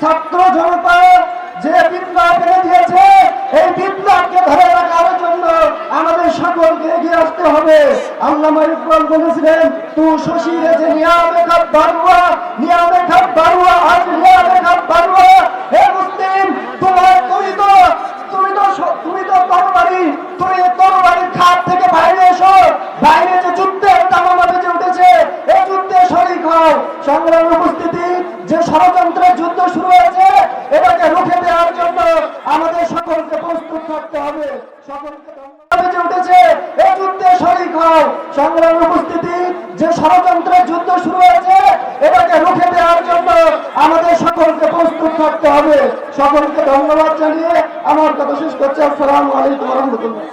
ছাত্র জনতা যে বিপ্লব এনে দিয়েছে, এই বিপ্লবকে ধরে রাখার জন্য আমাদের সকলকে এগিয়ে আসতে হবে। আল্লাহ ইকবাল বলেছিলেন, তু শশী রে যে নিয়ামে খাপ বারুয়া নিয়ামে খাপ বারুয়া, আজ নিয়ামে খাপ বারুয়া। হে মুসলিম, তোমার তুমি তো তুমি তো তুমি তো তরবারি, তুমি তরবারি খাপ থেকে বাইরে এসো। বাইরে যে যুদ্ধের তামামা বেজে উঠেছে এই যুদ্ধে শরিক হও। সংগ্রামের উপস্থিতি যে ষড়যন্ত্রের যুদ্ধ শুরু হয়েছে এটাকে রুখে দেওয়ার জন্য আমাদের সকলকে প্রস্তুত থাকতে হবে। সকলকে যে ষড়যন্ত্রের যুদ্ধ শুরু আমাদের সকলকে প্রস্তুত থাকতে হবে। সকলকে ধন্যবাদ জানিয়ে আমার কথা শেষ করছি। আসসালামু আলাইকুম রহমতুল্লাহ।